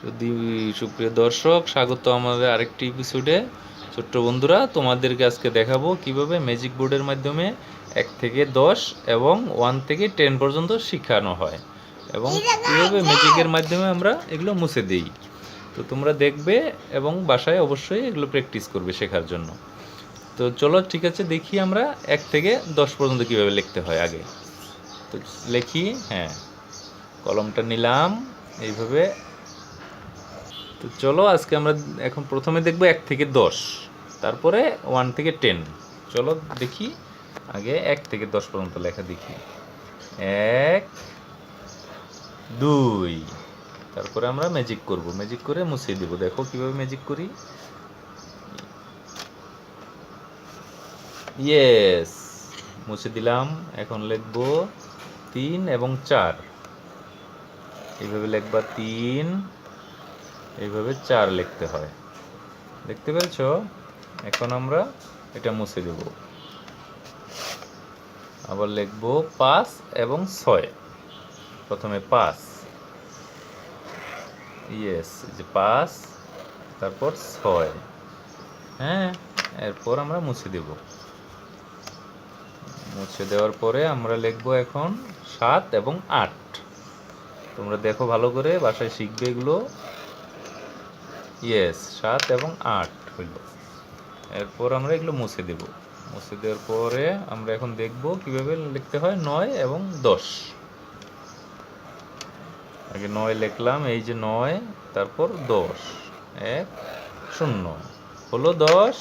শুধু সুপ্রিয় দর্শক স্বাগত আমাদের আরেকটি এপিসোডে ছোট্ট বন্ধুরা তোমাদেরকে আজকে দেখাবো কীভাবে ম্যাজিক বোর্ডের মাধ্যমে এক থেকে দশ এবং ওয়ান থেকে টেন পর্যন্ত শেখানো হয় এবং কীভাবে ম্যাজিকের মাধ্যমে আমরা এগুলো মুছে দিই। তো তোমরা দেখবে এবং বাসায় অবশ্যই এগুলো প্র্যাকটিস করবে শেখার জন্য। তো চলো ঠিক আছে দেখি আমরা এক থেকে দশ পর্যন্ত কীভাবে লিখতে হয় আগে। তো লেখি হ্যাঁ কলমটা নিলাম এইভাবে তো চলো আজকে আমরা এখন প্রথমে দেখব এক থেকে দশ, তারপরে ওয়ান থেকে টেন চলো দেখি, আগে এক থেকে দশ পর্যন্ত লেখা দেখি। এক, দুই, তারপরে আমরা ম্যাজিক করব। ম্যাজিক করে মুছিয়ে দেবো। দেখো কীভাবে ম্যাজিক করি। ইয়েস মুছে দিলাম। এখন লিখব তিন এবং চার। এইভাবে লিখবা তিন এইভাবে চার লিখতে হয়। দেখতে পেরেছ? এখন আমরা এটা মুছে দেব। আবার লিখব পাঁচ এবং ছয়। প্রথমে পাঁচ। ইয়েস যে পাঁচ, তারপর ছয়। হ্যাঁ এরপর আমরা মুছে দেব। মুছে দেওয়ার পরে আমরা লিখব এখন সাত এবং আট। তোমরা দেখো ভালো করে, বাসায় শিখবে এগুলো। ইয়েস সাত এবং আট হইল। এরপর আমরা এগুলো মুছে দেব। মুছে দেওয়ার পরে আমরা এখন দেখব কীভাবে লিখতে হয় নয় এবং দশ। আগে নয় লিখলাম, এই যে নয়, তারপর দশ। এক, শূন্য। হলো দশ।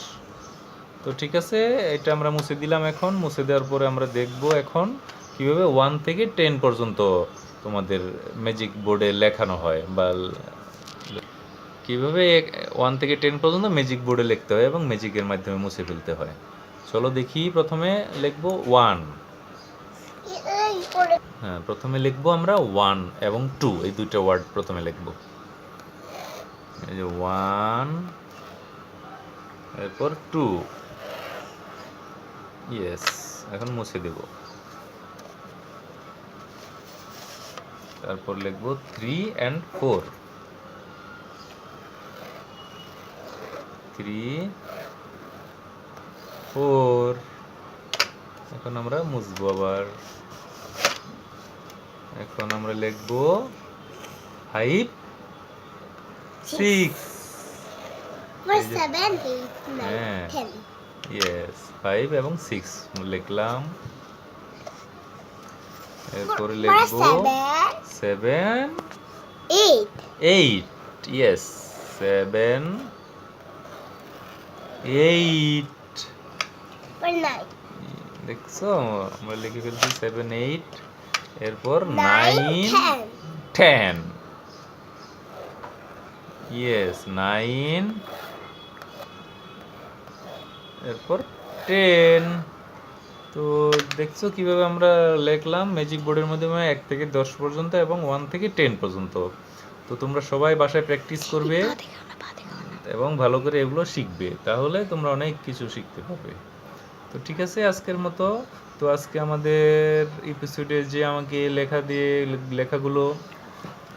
তো ঠিক আছে, এটা আমরা মুছে দিলাম এখন। মুছে দেওয়ার পরে আমরা দেখব এখন কীভাবে ওয়ান থেকে টেন পর্যন্ত তোমাদের ম্যাজিক বোর্ডে লেখানো হয় বা কীভাবে ওয়ান থেকে টেন পর্যন্ত ম্যাজিক বোর্ডে লিখতে হয় এবং ম্যাজিকের মাধ্যমে মুছে ফেলতে হয়? চলো দেখি প্রথমে লিখব ওয়ান হ্যাঁ প্রথমে লিখব আমরা ওয়ান এবং টু এই দুইটা ওয়ার্ড প্রথমে লিখব। এই যে ওয়ান এরপর টু ইয়েস এখন মুছে দেব। তারপর লিখব three and four three four এখন আমরা মুছবো আবার। এখন আমরা লিখব five six ten. Yes five এবং সিক্স লিখলাম। এরপরে লিখব seven eight. Eight yes seven eight. দেখছ? আমরা লিখে ফেলছি সেভেন এইট এরপর নাইন টেন ইয়েস নাইন এরপর টেন তো দেখছ কীভাবে আমরা লিখলাম? ম্যাজিক বোর্ডের মাধ্যমে এক থেকে দশ পর্যন্ত এবং ওয়ান থেকে টেন পর্যন্ত। তো তোমরা সবাই বাসায় প্র্যাকটিস করবে। এবং ভালো করে এগুলো শিখবে, তাহলে তোমরা অনেক কিছু শিখতে পারবে। তো ঠিক আছে আজকের মতো। তো আজকে আমাদের এপিসোডে যে আমাকে লেখা দিয়ে, লেখাগুলো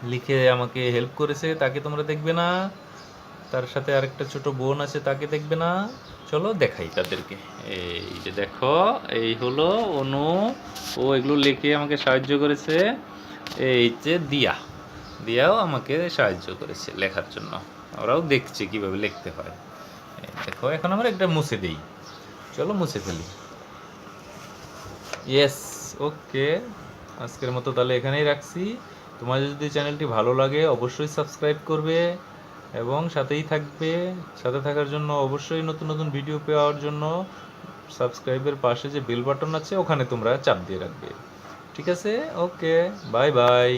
লিখে আমাকে হেল্প করেছে, তাকে তোমরা দেখবে না। তার সাথে আরেকটা ছোট বোন আছে, তাকে দেখবে না। চলো দেখাই তাদেরকে। এই যে দেখো, এই হলো অনু। ও এগুলো লিখে আমাকে সাহায্য করেছে। এই যে দিয়া। দিয়াও আমাকে সাহায্য করেছে লেখার জন্য। ওরাও দেখছে কীভাবে লিখতে হয়। দেখো, এখন আমরা একটা মুছে দিই। চলো মুছে ফেলি। ইয়েস ওকে আজকের মতো তাহলে এখানেই রাখছি। তোমাদের যদি চ্যানেলটি ভালো লাগে, অবশ্যই সাবস্ক্রাইব করবে এবং সাথেই থাকবে। সাথে থাকার জন্য অবশ্যই নতুন নতুন ভিডিও পাওয়ার জন্য সাবস্ক্রাইবের পাশে যে বেল বাটন আছে, ওখানে তোমরা চাপ দিয়ে রাখবে। ঠিক আছে? Okay bye bye